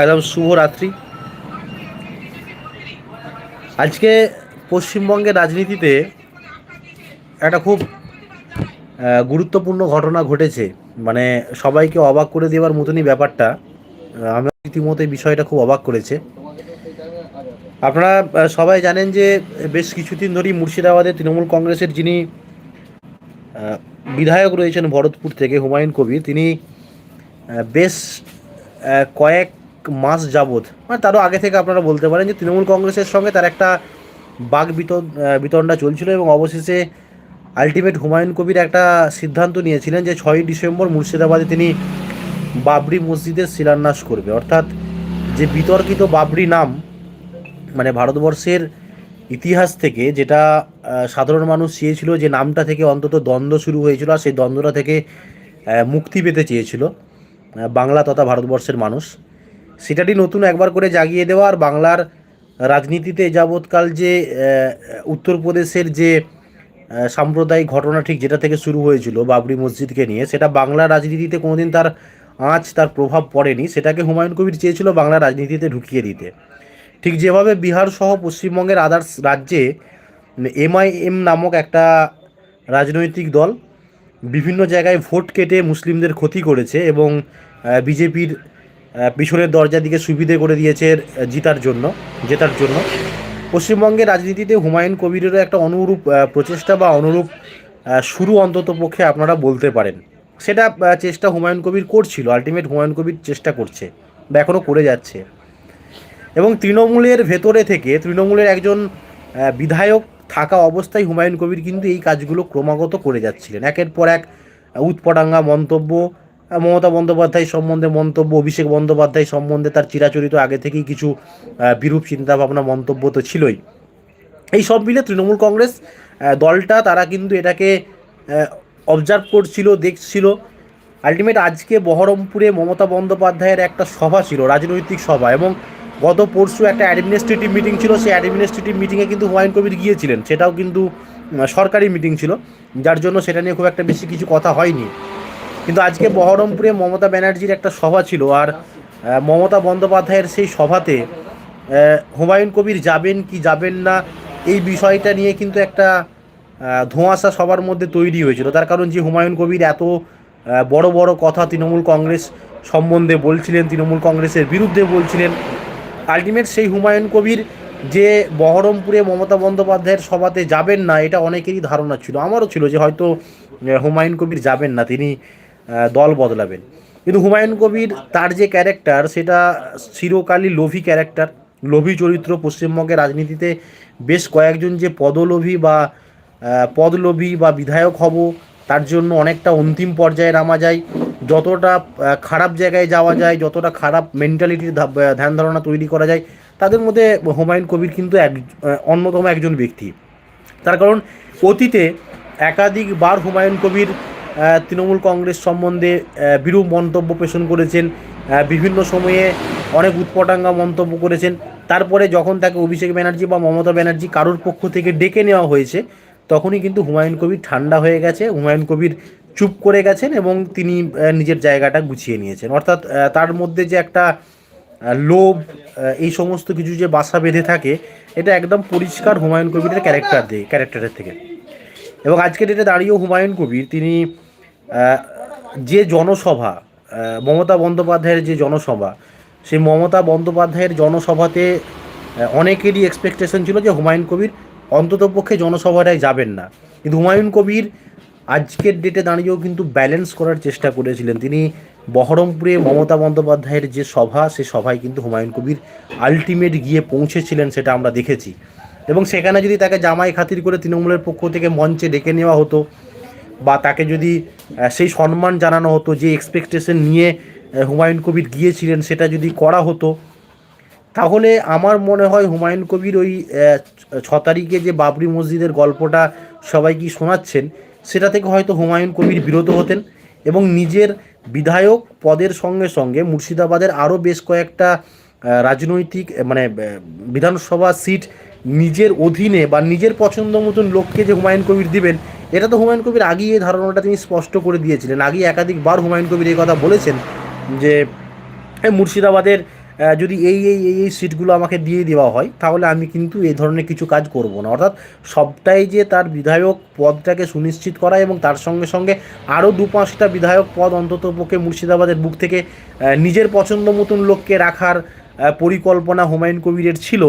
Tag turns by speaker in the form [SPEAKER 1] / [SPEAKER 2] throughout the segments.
[SPEAKER 1] একদম শুভরাত্রি আজকে পশ্চিমবঙ্গের রাজনীতিতে একটা খুব গুরুত্বপূর্ণ ঘটনা ঘটেছে। মানে সবাইকে অবাক করে দেওয়ার মতনই ব্যাপারটা। আমি এই বিষয়টা খুব অবাক করেছে। আপনারা সবাই জানেন যে বেশ কিছুদিন ধরেই মুর্শিদাবাদে তৃণমূল কংগ্রেসের যিনি বিধায়ক রয়েছেন ভরতপুর থেকে হুমায়ুন কবির, তিনি বেশ কয়েক মাস যাবৎ মানে তারও আগে থেকে আপনারা বলতে পারেন যে তৃণমূল কংগ্রেসের সঙ্গে তার একটা বাঘ বিতন বিতণ্ডা চলছিল এবং অবশেষে আলটিমেট হুমায়ুন কবির একটা সিদ্ধান্ত নিয়েছিলেন যে ছয়ই ডিসেম্বর মুর্শিদাবাদে তিনি বাবরি মসজিদের শিলান্যাস করবে। অর্থাৎ যে বিতর্কিত বাবরি নাম মানে ভারতবর্ষের ইতিহাস থেকে যেটা সাধারণ মানুষ চেয়েছিল যে নামটা থেকে অন্তত দ্বন্দ্ব শুরু হয়েছিল আর সেই দ্বন্দ্বটা থেকে মুক্তি পেতে চেয়েছিল বাংলা তথা ভারতবর্ষের মানুষ। সেটাটি নতুন একবার করে জাগিয়ে দেওয়া আর বাংলার রাজনীতিতে যাবৎকাল যে উত্তরপ্রদেশের যে সাম্প্রদায়িক ঘটনা ঠিক যেটা থেকে শুরু হয়েছিল বাবরি মসজিদকে নিয়ে, সেটা বাংলা রাজনীতিতে কোনোদিন তার আঁচ, তার প্রভাব পড়েনি। সেটাকে হুমায়ুন কবির চেয়েছিল বাংলা রাজনীতিতে ঢুকিয়ে দিতে। ঠিক যেভাবে বিহার সহ পশ্চিমবঙ্গের আদার্স রাজ্যে এমআইএম নামক একটা রাজনৈতিক দল বিভিন্ন জায়গায় ভোট কেটে মুসলিমদের ক্ষতি করেছে এবং বিজেপির পিছনের দরজা দিকে সুবিধে করে দিয়েছে জিতার জন্য, জেতার জন্য। পশ্চিমবঙ্গের রাজনীতিতে হুমায়ুন কবিরেরও একটা অনুরূপ প্রচেষ্টা বা অনুরূপ শুরু অন্তত পক্ষে আপনারা বলতে পারেন। সেটা চেষ্টা হুমায়ুন কবির করছিল আলটিমেট হুমায়ুন কবির চেষ্টা করছে বা এখনও করে যাচ্ছে। এবং তৃণমূলের ভেতরে থেকে, তৃণমূলের একজন বিধায়ক থাকা অবস্থায় হুমায়ুন কবির কিন্তু এই কাজগুলো ক্রমাগত করে যাচ্ছিলেন। একের পর এক উৎপটাঙ্গা মন্তব্য মমতা বন্দ্যোপাধ্যায় সম্বন্ধে মন্তব্য, অভিষেক বন্দ্যোপাধ্যায় সম্বন্ধে তার চিরাচরিত আগে থেকেই কিছু বিরূপ চিন্তাভাবনা মন্তব্য তো ছিলই। এই সব মিলে তৃণমূল কংগ্রেস দলটা, তারা কিন্তু এটাকে অবজার্ভ করছিল, দেখছিল। আলটিমেট আজকে বহরমপুরে মমতা বন্দ্যোপাধ্যায়ের একটা সভা ছিল, রাজনৈতিক সভা এবং গত পরশু একটা অ্যাডমিনিস্ট্রেটিভ মিটিং ছিল, সেই অ্যাডমিনিস্ট্রেটিভ মিটিংয়ে কিন্তু হুমায়ুন কবির গিয়েছিলেন। সেটাও কিন্তু সরকারি মিটিং ছিল, যার জন্য সেটা নিয়ে খুব একটা বেশি কিছু কথা হয়নি। কিন্তু আজকে বহরমপুরে মমতা ব্যানার্জির একটা সভা ছিল আর মমতা বন্দ্যোপাধ্যায়ের সেই সভাতে হুমায়ুন কবির যাবেন কি যাবেন না, এই বিষয়টা নিয়ে কিন্তু একটা ধোঁয়াশা সবার মধ্যে তৈরি হয়েছিল। তার কারণ যে হুমায়ুন কবির এত বড় বড় কথা তৃণমূল কংগ্রেস সম্বন্ধে বলছিলেন, তৃণমূল কংগ্রেসের বিরুদ্ধে বলছিলেন আলটিমেট সেই হুমায়ুন কবির যে বহরমপুরে মমতা বন্দ্যোপাধ্যায়ের সভাতে যাবেন না, এটা অনেকেরই ধারণা ছিল। আমারও ছিল যে হয়তো হুমায়ুন কবির যাবেন না, তিনি দল বদলাবেন। কিন্তু হুমায়ুন কবির তার যে ক্যারেক্টার সেটা চিরকালই লোভী ক্যারেক্টার লোভী চরিত্র পশ্চিমবঙ্গের রাজনীতিতে বেশ কয়েকজন যে পদলোভী বা পদলোভী বা বিধায়ক হব, তার জন্য অনেকটা অন্তিম পর্যায়ে নামা যায়। যতটা খারাপ জায়গায় যাওয়া যায়, যতটা খারাপ মেন্টালিটির ধ্যান ধারণা তৈরি করা যায়, তাদের মধ্যে হুমায়ুন কবির কিন্তু এক অন্যতম একজন ব্যক্তি। তার কারণ অতীতে একাধিকবার হুমায়ুন কবির তৃণমূল কংগ্রেস সম্বন্ধে বিরূপ মন্তব্য পেশন করেছেন। বিভিন্ন সময়ে অনেক উৎপটাঙ্গা মন্তব্য করেছেন। তারপরে যখন তাকে অভিষেক ব্যানার্জি বা মমতা ব্যানার্জি কারোর পক্ষ থেকে ডেকে নেওয়া হয়েছে, তখনই কিন্তু হুমায়ুন কবির ঠান্ডা হয়ে গেছে। হুমায়ুন কবির চুপ করে গেছেন এবং তিনি নিজের জায়গাটা গুছিয়ে নিয়েছেন। অর্থাৎ তার মধ্যে যে একটা লোভ এই সমস্ত কিছু যে বাসা বেঁধে থাকে, এটা একদম পরিষ্কার হুমায়ুন কবিরের ক্যারেক্টার দিয়ে ক্যারেক্টারের থেকে। এবং আজকে ডেটে দাঁড়িয়েও হুমায়ুন কবির, তিনি যে জনসভা মমতা বন্দ্যোপাধ্যায়ের যে জনসভা, সেই মমতা বন্দ্যোপাধ্যায়ের জনসভাতে অনেকেরই এক্সপেকটেশন ছিল যে হুমায়ুন কবির অন্ততপক্ষে জনসভাটায় যাবেন না। কিন্তু হুমায়ুন কবির আজকের ডেটে দাঁড়িয়েও কিন্তু ব্যালেন্স করার চেষ্টা করেছিলেন। তিনি বহরমপুরে মমতা বন্দ্যোপাধ্যায়ের যে সভা, সে সভায় কিন্তু হুমায়ুন কবির আলটিমেট গিয়ে পৌঁছেছিলেন সেটা আমরা দেখেছি। এবং সেখানে যদি তাকে জামাই খাতির করে তৃণমূলের পক্ষ থেকে মঞ্চে ডেকে নেওয়া হতো বা তাকে যদি সেই সম্মান জানানো হতো যে এক্সপেকটেশন নিয়ে হুমায়ুন কবির গিয়েছিলেন, সেটা যদি করা হতো, তাহলে আমার মনে হয় হুমায়ুন কবির ওই ছ তারিখে যে বাবরি মসজিদের গল্পটা সবাইকে শোনাচ্ছেন, সেটা থেকে হয়তো হুমায়ুন কবির বিরত হতেন এবং নিজের বিধায়ক পদের সঙ্গে সঙ্গে মুর্শিদাবাদের আরও বেশ কয়েকটা রাজনৈতিক মানে বিধানসভা সিট নিজের অধীনে বা নিজের পছন্দ মতন লোককে যে হুমায়ুন কবির দিবেন এটা তো হুমায়ুন কবির আগেই এই ধারণাটা তিনি স্পষ্ট করে দিয়েছিলেন। আগেই একাধিকবার হুমায়ুন কবির এই কথা বলেছেন যে মুর্শিদাবাদের যদি এই এই এই এই সিটগুলো আমাকে দিয়ে দেওয়া হয়, তাহলে আমি কিন্তু এই ধরনের কিছু কাজ করব না। অর্থাৎ সবটাই যে তার বিধায়ক পদটাকে সুনিশ্চিত করা এবং তার সঙ্গে সঙ্গে আরও দু পাঁচটা বিধায়ক পদ অন্তত পক্ষে মুর্শিদাবাদের বুক থেকে নিজের পছন্দ মতন লোককে রাখার পরিকল্পনা হুমায়ুন কবিরের ছিল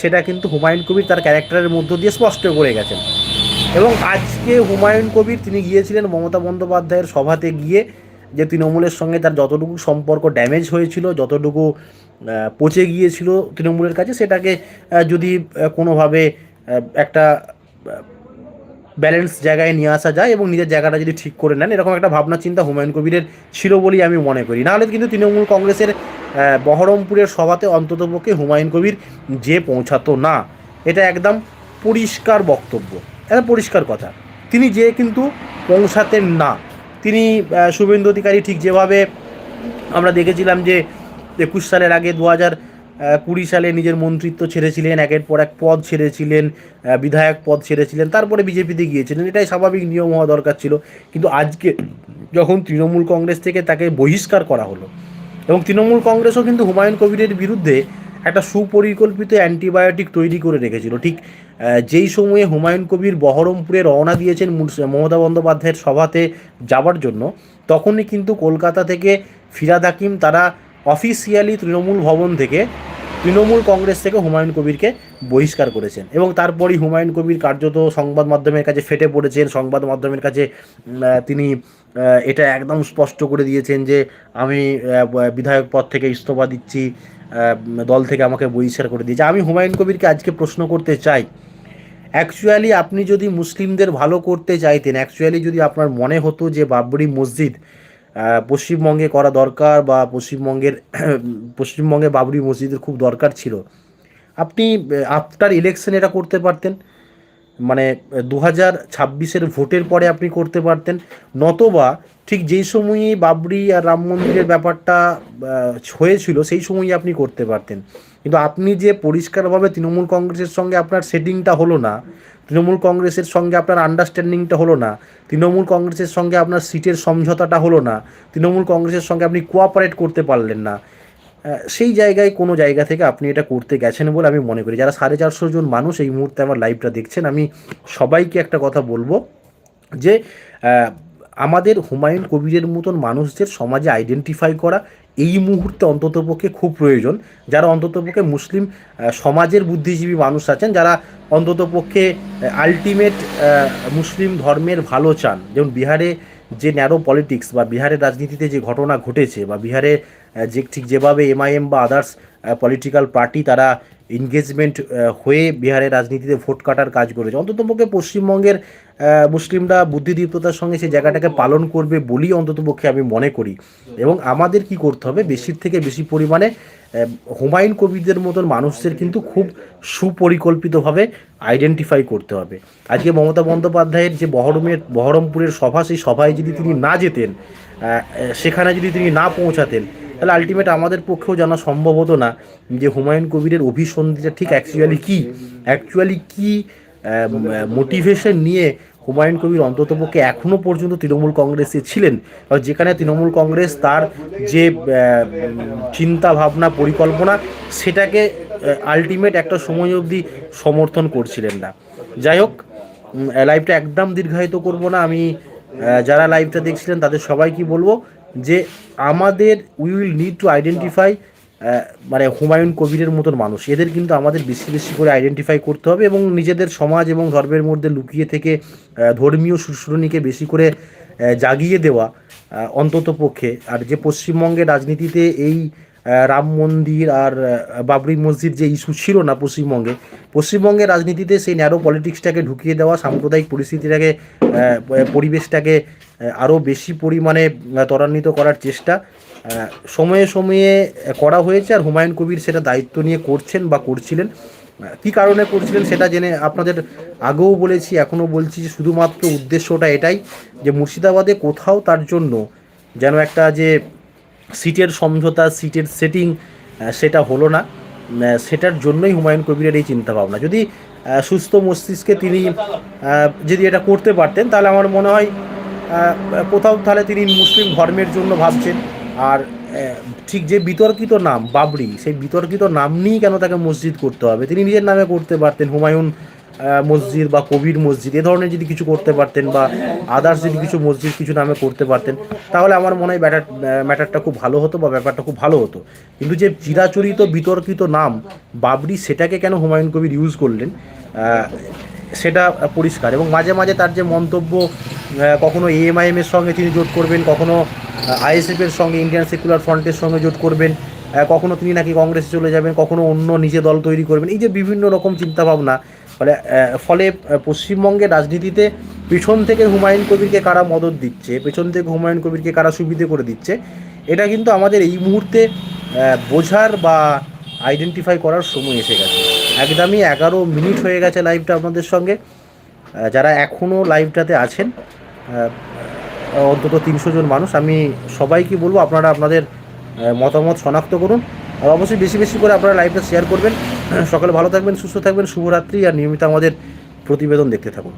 [SPEAKER 1] সেটা কিন্তু হুমায়ুন কবির তার ক্যারেক্টারের মধ্য দিয়ে স্পষ্ট করে গেছেন। এবং আজকে হুমায়ুন কবির তিনি গিয়েছিলেন মমতা বন্দ্যোপাধ্যায়ের সভাতে গিয়ে যে তৃণমূলের সঙ্গে তার যতটুকু সম্পর্ক ড্যামেজ হয়েছিল, যতটুকু পচে গিয়েছিল তৃণমূলের কাছে, সেটাকে যদি কোনোভাবে একটা ব্যালেন্স জায়গায় নিয়ে আসা যায় এবং নিজের জায়গাটা যদি ঠিক করে নেন, এরকম একটা ভাবনা, চিন্তা হুমায়ুন কবিরের ছিল বলেই আমি মনে করি। নাহলে কিন্তু তৃণমূল কংগ্রেসের বহরমপুরের সভাতে অন্ততপক্ষে হুমায়ুন কবির যে পৌঁছাতো না, এটা একদম পরিষ্কার বক্তব্য। এটা পরিষ্কার কথা। তিনি যে কিন্তু পৌঁছাতেন না। তিনি শুভেন্দু অধিকারী ঠিক যেভাবে আমরা দেখেছিলাম যে একুশ সালের আগে দু হাজার কুড়ি সালে নিজের মন্ত্রিত্ব ছেড়েছিলেন, একের পর এক পদ ছেড়েছিলেন বিধায়ক পদ ছেড়েছিলেন, তারপরে বিজেপিতে গিয়েছিলেন। এটাই স্বাভাবিক নিয়ম হওয়া দরকার ছিল। কিন্তু আজকে যখন তৃণমূল কংগ্রেস থেকে তাকে বহিষ্কার করা হলো এবং তৃণমূল কংগ্রেসও কিন্তু হুমায়ুন কবিরের বিরুদ্ধে একটা সুপরিকল্পিত অ্যান্টিবায়োটিক তৈরি করে রেখেছিল, ঠিক যেই সময়ে হুমায়ুন কবির বহরমপুরে রওনা দিয়েছেন মমতা বন্দ্যোপাধ্যায়ের সভাতে যাওয়ার জন্য, তখনই কিন্তু কলকাতা থেকে ফিরাদ হাকিম তারা অফিসিয়ালি তৃণমূল ভবন থেকে তৃণমূল কংগ্রেস থেকে হুমায়ুন কবিরকে বহিষ্কার করেছেন এবং তারপরই হুমায়ুন কবির কার্যত সংবাদ মাধ্যমের কাছে ফেটে পড়েছেন। সংবাদ মাধ্যমের কাছে তিনি এটা একদম স্পষ্ট করে দিয়েছেন যে আমি বিধায়ক পদ থেকে ইস্তফা দিচ্ছি। দল থেকে আমাকে বহিষ্কার করে দিয়েছে। আমি হুমায়ুন কবিরকে আজকে প্রশ্ন করতে চাই। অ্যাকচুয়ালি আপনি যদি মুসলিমদের ভালো করতে চাইতেন অ্যাকচুয়ালি যদি আপনার মনে হতো যে বাবরি মসজিদ পশ্চিমবঙ্গে করা দরকার বা পশ্চিমবঙ্গের, পশ্চিমবঙ্গে বাবরি মসজিদের খুব দরকার ছিল, আপনি আফটার ইলেকশন এটা করতে পারতেন। মানে দু হাজার ছাব্বিশের ভোটের পরে আপনি করতে পারতেন। নতবা ঠিক যেই সময়ে বাবরি আর রাম মন্দিরের ব্যাপারটা হয়েছিল, সেই সময়ই আপনি করতে পারতেন। কিন্তু আপনি যে পরিষ্কারভাবে তৃণমূল কংগ্রেসের সঙ্গে আপনার সেটিংটা হলো না, তৃণমূল কংগ্রেসের সঙ্গে আপনার আন্ডারস্ট্যান্ডিংটা হলো না, তৃণমূল কংগ্রেসের সঙ্গে আপনার সিটের সমঝোতাটা হলো না, তৃণমূল কংগ্রেসের সঙ্গে আপনি কোঅপারেট করতে পারলেন না সেই জায়গায় কোনো জায়গা থেকে আপনি এটা করতে গেছেন বলে আমি মনে করি। যারা সাড়ে চারশো জন মানুষ এই মুহূর্তে আমার লাইভটা দেখছেন, আমি সবাইকে একটা কথা বলব যে আমাদের হুমায়ুন কবিরের মতন মানুষদের সমাজে আইডেন্টিফাই করা এই মুহূর্তে অন্ততপক্ষে খুব প্রয়োজন। যারা অন্ততপক্ষে মুসলিম সমাজের বুদ্ধিজীবী মানুষ আছেন, যারা অন্ততপক্ষে আলটিমেট মুসলিম ধর্মের ভালো চান। যেমন বিহারে যে ন্যারো পলিটিক্স বা বিহারের রাজনীতিতে যে ঘটনা ঘটেছে বা বিহারে যে ঠিক যেভাবে এমআইএম বা আদার্স পলিটিক্যাল পার্টি তারা এনগেজমেন্ট হয়ে বিহারের রাজনীতিতে ভোট কাটার কাজ করেছে। অন্ততপক্ষে পশ্চিমবঙ্গের মুসলিমরা বুদ্ধিদীপ্ততার সঙ্গে সেই জায়গাটাকে পালন করবে বলেই অন্ততপক্ষে আমি মনে করি। এবং আমাদের কি করতে হবে? বেশির থেকে বেশি পরিমাণে হুমায়ুন কবিদের মতন মানুষদের কিন্তু খুব সুপরিকল্পিতভাবে আইডেন্টিফাই করতে হবে। আজকে মমতা বন্দ্যোপাধ্যায়ের যে বহরমের বহরমপুরের সভা, সেই সভায় যদি তিনি না যেতেন সেখানে যদি তিনি না পৌঁছাতেন তাহলে আলটিমেট আমাদের পক্ষেও জানা সম্ভব হতো না যে হুমায়ুন কবিরের অভিসন্ধিটা ঠিক অ্যাকচুয়ালি কী? অ্যাকচুয়ালি কী মোটিভেশন নিয়ে হুমায়ুন কবির অন্ততপক্ষে এখনও পর্যন্ত তৃণমূল কংগ্রেসে ছিলেন? যেখানে তৃণমূল কংগ্রেস তার যে চিন্তা ভাবনা পরিকল্পনা, সেটাকে আলটিমেট একটা সময় অবধি সমর্থন করছিলেন না। যাই হোক লাইভটা একদম দীর্ঘায়িত করব না। আমি যারা লাইভটা দেখছিলেন তাদের সবাইকে বলব যে আমাদের we will need to identify মানে হুমায়ুন কবিরের মতন মানুষ। এদের কিন্তু আমাদের বেশি বেশি করে আইডেন্টিফাই করতে হবে এবং নিজেদের সমাজ এবং ধর্মের মধ্যে লুকিয়ে থেকে ধর্মীয় সুশ্রণীকে বেশি করে জাগিয়ে দেওয়া অন্তত পক্ষে। আর যে পশ্চিমবঙ্গের রাজনীতিতে এই রাম মন্দির আর বাবরি মসজিদ যে ইস্যু ছিল না পশ্চিমবঙ্গে, পশ্চিমবঙ্গের রাজনীতিতে সেই ন্যারো পলিটিক্সটাকে ঢুকিয়ে দেওয়া, সাম্প্রদায়িক পরিস্থিতিটাকে পরিবেশটাকে আরও বেশি পরিমাণে ত্বরান্বিত করার চেষ্টা। সময়ে সময়ে করা হয়েছে আর হুমায়ুন কবির সেটা দায়িত্ব নিয়ে করছেন বা করছিলেন। কী কারণে করছিলেন সেটা জেনে আপনাদের আগেও বলেছি, এখনও বলছি যে শুধুমাত্র উদ্দেশ্যটা এটাই যে মুর্শিদাবাদে কোথাও তার জন্য যেন একটা যে সিটের সমঝোতা, সিটের সেটিং সেটা হলো না। সেটার জন্যই হুমায়ুন কবিরের এই চিন্তাভাবনা। যদি সুস্থ মস্তিষ্কে তিনি যদি এটা করতে পারতেন, তাহলে আমার মনে হয় কোথাও তাহলে তিনি মুসলিম ধর্মের জন্য ভাবছেন। আর ঠিক যে বিতর্কিত নাম, বাবরি, সেই বিতর্কিত নাম নিয়েই কেন তাকে মসজিদ করতে হবে? তিনি নিজের নামে করতে পারতেন, হুমায়ুন মসজিদ বা কবির মসজিদ, এ ধরনের যদি কিছু করতে পারতেন বা আদার্স যদি কিছু মসজিদ কিছু নামে করতে পারতেন, তাহলে আমার মনে হয় ব্যাটার ম্যাটারটা খুব ভালো হতো বা ব্যাপারটা খুব ভালো হতো। কিন্তু যে চিরাচরিত বিতর্কিত নাম, বাবরি, সেটাকে কেন হুমায়ুন কবির ইউজ করলেন? সেটা পরিষ্কার এবং মাঝে মাঝে তার যে মন্তব্য কখনো এএমআইএম এর সঙ্গে তিনি জোট করবেন, কখনো আইএসএফ এর সঙ্গে ইন্ডিয়ান সেকুলার ফ্রন্টের সঙ্গে জোট করবেন কখনো তিনি নাকি কংগ্রেসে চলে যাবেন, কখনো অন্য নিজে দল তৈরি করবেন, এই যে বিভিন্ন রকম চিন্তাভাবনা, ফলে ফলে পশ্চিমবঙ্গের রাজনীতিতে পেছন থেকে হুমায়ুন কবিরকে কারা মদত দিচ্ছে, পেছন থেকে হুমায়ুন কবিরকে কারা সুবিধে করে দিচ্ছে, এটা কিন্তু আমাদের এই মুহূর্তে বোঝার বা আইডেন্টিফাই করার সময় এসে গেছে। একদমই এগারো মিনিট হয়ে গেছে লাইভটা আপনাদের সঙ্গে। যারা এখনও লাইভটাতে আছেন অন্তত তিনশো জন মানুষ, আমি সবাইকে বলব আপনারা আপনাদের মতামত শনাক্ত করুন। আর অবশ্যই বেশি বেশি করে আপনারা লাইভটা শেয়ার করবেন। সকালে ভালো থাকবেন, সুস্থ থাকবেন, শুভরাত্রি, আর নিয়মিত আমাদের প্রতিবেদন দেখতে থাকুন।